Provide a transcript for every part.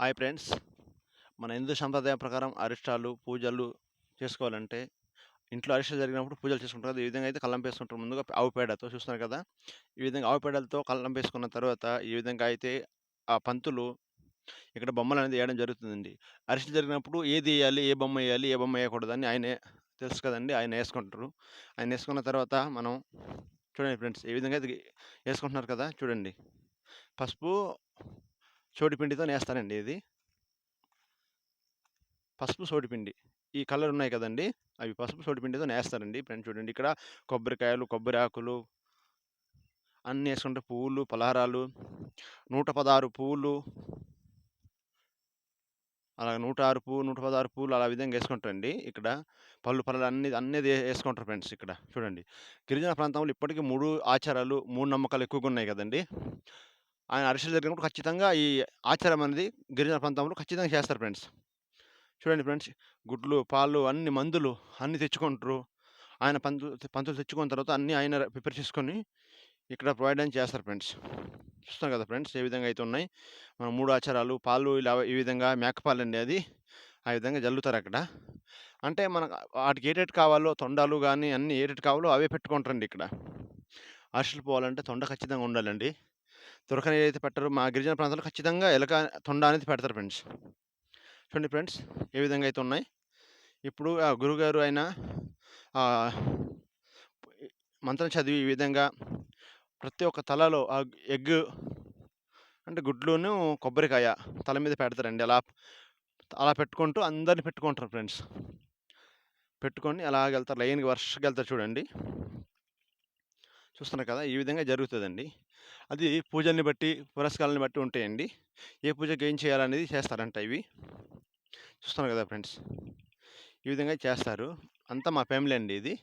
Hi friends. మన హిందూ సంప్రదాయం ప్రకారం అరిష్టాలు పూజలు చేసుకోవాలంటే ఇంట్లో అరిష్టాలు జరిగినప్పుడు పూజలు చేసుకుంటారు కదా. ఈ విధంగా అయితే కళ్ళం వేసుకుంటారు ముందుగా ఆవు పేడతో చూస్తున్నారు కదా. ఈ విధంగా ఆవు పేడలతో కల్లం వేసుకున్న తర్వాత ఈ విధంగా అయితే ఆ పంతులు ఇక్కడ బొమ్మలు అనేది వేయడం జరుగుతుందండి. అరిష్ట జరిగినప్పుడు ఏది వేయాలి ఏ బొమ్మ వేయాలి ఏ బొమ్మ వేయకూడదని ఆయనే తెలుసు కదండి. ఆయన వేసుకుంటారు. ఆయన వేసుకున్న తర్వాత మనం చూడండి ఫ్రెండ్స్. ఏ విధంగా అయితే వేసుకుంటున్నారు కదా. చూడండి. పసుపు సోడిపిండితో నేస్తారండి ఇది. పసుపు సోడిపిండి ఈ కలర్ ఉన్నాయి కదండి అవి పసుపు సోడిపిండితో నేస్తారండి ఫ్రెండ్స్ చూడండి ఇక్కడ కొబ్బరికాయలు కొబ్బరి ఆకులు అన్నీ వేసుకుంటే పువ్వులు పలహారాలు నూట పదహారు పువ్వులు అలా నూట ఆరు పువ్వు నూట పదహారు పువ్వులు అలా విధంగా వేసుకుంటారండి ఇక్కడ. పళ్ళు పళ్ళు అన్ని అన్నీ వేసుకుంటారు ఫ్రెండ్స్ ఇక్కడ. చూడండి. గిరిజన ప్రాంతంలో ఇప్పటికీ మూడు ఆచారాలు మూడు నమ్మకాలు ఎక్కువగా ఉన్నాయి కదండి. ఆయన అరిసెలు జరిగినప్పుడు ఖచ్చితంగా ఈ ఆచారం అనేది గిరిజన ప్రాంతంలో ఖచ్చితంగా చేస్తారు ఫ్రెండ్స్. చూడండి ఫ్రెండ్స్ గుడ్లు పాలు అన్ని మందులు అన్ని తెచ్చుకుంటారు. ఆయన పంతు పంతులు తెచ్చుకున్న తర్వాత అన్నీ ఆయన ప్రిపేర్ చేసుకొని ఇక్కడ ప్రొవైడ్ అని చేస్తారు ఫ్రెండ్స్. చూస్తాం కదా ఫ్రెండ్స్ ఏ విధంగా అయితే ఉన్నాయి. మన మూడు ఆచారాలు పాలు ఇలా ఈ విధంగా మేకపాలు అండి అది. ఆ విధంగా జల్లుతారు అక్కడ. అంటే మనకు వాటికి ఏటేటి కావాలో తొండాలు కానీ అన్ని ఏటేటి కావాలో అవే పెట్టుకుంటారండి ఇక్కడ. అరిసెలు పోవాలంటే తొండ ఖచ్చితంగా ఉండాలండి. దొరక నీరు అయితే పెట్టరు. మా గిరిజన ప్రాంతాల్లో ఖచ్చితంగా ఎలక తొండ అనేది పెడతారు ఫ్రెండ్స్. చూడండి ఫ్రెండ్స్ ఏ విధంగా అయితే ఉన్నాయి. ఇప్పుడు ఆ గురుగారు ఆయన మంత్రం చదివి ఈ విధంగా ప్రతి ఒక్క తలలో ఆ ఎగ్ అంటే గుడ్లును కొబ్బరికాయ తల మీద పెడతారండి. అలా అలా పెట్టుకుంటూ అందరిని పెట్టుకుంటారు ఫ్రెండ్స్. పెట్టుకొని అలాగ వెళ్తారు లైన్కి వర్షకి వెళ్తారు చూడండి. చూస్తున్నారు కదా! ఈ విధంగా జరుగుతుందండి. అది పూజల్ని బట్టి పురస్కారాలను బట్టి ఉంటాయండి. ఏ పూజకి ఏం చేయాలనేది చేస్తారంట ఇవి. చూస్తున్నారు కదా ఫ్రెండ్స్. ఈ విధంగా చేస్తారు. అంతా మా ఫ్యామిలీ అండి ఇది.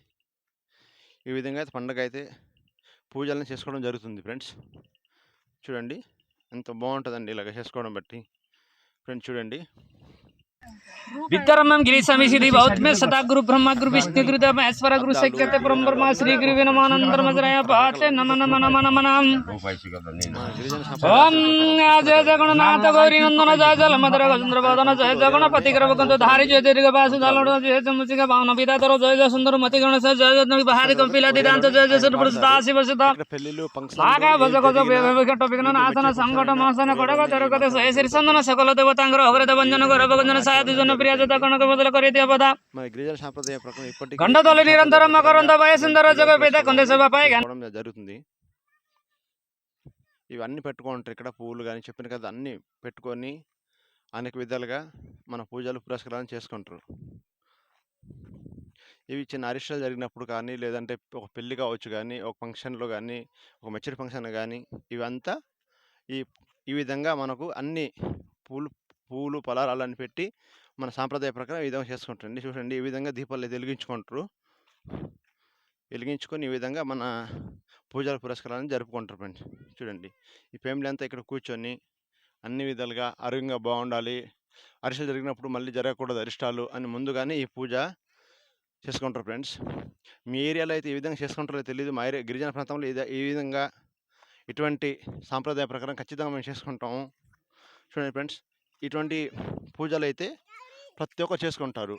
ఈ విధంగా అయితే పండగ అయితే పూజలను చేసుకోవడం జరుగుతుంది ఫ్రెండ్స్. చూడండి. ఎంత బాగుంటుందండి ఇలాగ చేసుకోవడం బట్టి. ఫ్రెండ్స్ చూడండి. విద్యారమ్యం గిరీశమి శ్రీ బౌద్ధమే సదా గురు బ్రహ్మ గురు విష్ణు గురు దేవ మహేశ్వర గురు సఖ్యత పరం బ్రహ్మ శ్రీ గురు వినమానందరమజరాయ పాత్రే నమ నమ నమ నమ నమ మన గిరిజన ఓం సంప్రదాయం జయ జగన్నాథ గౌరీ నందన జయ జల మధుర గజేంద్ర బోధన జయ జగణపతి గ్రవకంత ధారి జయ దీర్ఘ బాసు దళడు జయ చముచిక భావన పితాతర జయ జయ సుందర మతి గణ జయ జయ బహారి కంపిల దిదాంత జయ జయ సుర సదా శివ సదా ఇక్కడ పెళ్ళిళ్ళు ఆగా భజ గజ ఫంక్షన్ వికట విఘ్న నాశన సంకట మాసన కొడగ తెరగత సయ సిరి సందన సకల దేవతాంగర అహృత భంజన గౌరవ భంజన సాయతి నిరంతరం మకరంద జగ కొంద చేసుకోవడం జరుగుతుంది. ఇవన్నీ పెట్టుకుంటారు ఇక్కడ పువ్వులు కానీ చెప్పిన కదా అన్నీ పెట్టుకొని అనేక విధాలుగా మన పూజలు పురస్కారాలను చేసుకుంటారు. ఇవి చిన్న అరిష్టాలు జరిగినప్పుడు కానీ లేదంటే ఒక పెళ్ళి కావచ్చు కానీ ఒక ఫంక్షన్లో కానీ ఒక మెచ్చరి ఫంక్షన్ కానీ ఇవంతా ఈ ఈ విధంగా మనకు అన్ని పూలు పూలు పలారాలని పెట్టి మన సాంప్రదాయ ప్రకారం ఈ విధంగా చేసుకుంటారండి. చూడండి ఈ విధంగా దీపాలు వెలిగించుకుంటారు. వెలిగించుకొని ఈ విధంగా మన పూజల పురస్కారాన్ని జరుపుకుంటారు ఫ్రెండ్స్ చూడండి ఈ ఫ్యామిలీ అంతా ఇక్కడ కూర్చొని అన్ని విధాలుగా ఆరోగ్యంగా బాగుండాలి. అరిష్టలు జరిగినప్పుడు మళ్ళీ జరగకూడదు అరిష్టాలు అని ముందుగానే ఈ పూజ చేసుకుంటారు ఫ్రెండ్స్. మీ ఏరియాలో అయితే ఈ విధంగా చేసుకుంటారో తెలియదు మా ఏరియా గిరిజన ప్రాంతంలో ఇదే ఈ విధంగా ఇటువంటి సాంప్రదాయ ప్రకారం ఖచ్చితంగా మేము చేసుకుంటాము. చూడండి ఫ్రెండ్స్ ఇటువంటి పూజలు అయితే ప్రతి ఒక్కరు చేసుకుంటారు.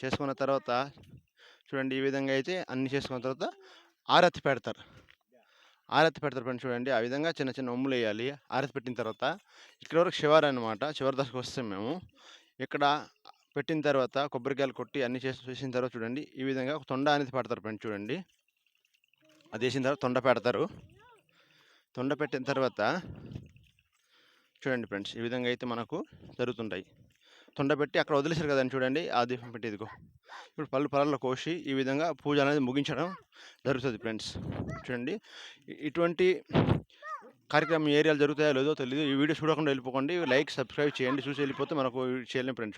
చేసుకున్న తర్వాత చూడండి ఈ విధంగా అయితే అన్ని చేసుకున్న తర్వాత ఆరతి పెడతారు. ఆరతి పెడతారు ఫ్రెండ్స్ చూడండి. ఆ విధంగా చిన్న చిన్న ఉమ్ములు వేయాలి. ఆరతి పెట్టిన తర్వాత ఇక్కడ వరకు శివారు అనమాట శివారి దశకు వస్తాం మేము. ఇక్కడ పెట్టిన తర్వాత కొబ్బరికాయలు కొట్టి అన్ని చేసి చేసిన తర్వాత చూడండి ఈ విధంగా ఒక తొండ అనేది పెడతారు ఫ్రెండ్స్ చూడండి. అది వేసిన తర్వాత తొండ పెడతారు. తొండ పెట్టిన తర్వాత చూడండి ఫ్రెండ్స్ ఈ విధంగా అయితే మనకు జరుగుతుంటాయి. తొండబెట్టి అక్కడ వదిలేశారు కదండి చూడండి ఆ దీపం పెట్టి ఇదిగో. ఇప్పుడు పళ్ళు పళ్ళలో కోసి ఈ విధంగా పూజ అనేది ముగించడం జరుగుతుంది ఫ్రెండ్స్. చూడండి ఇటువంటి కార్యక్రమం ఏరియాలు జరుగుతాయో లేదో తెలియదు ఈ వీడియో చూడకుండా వెళ్ళిపోకండి లైక్ సబ్స్క్రైబ్ చేయండి. చూసి వెళ్ళిపోతే మనకు చేయలేం ఫ్రెండ్స్.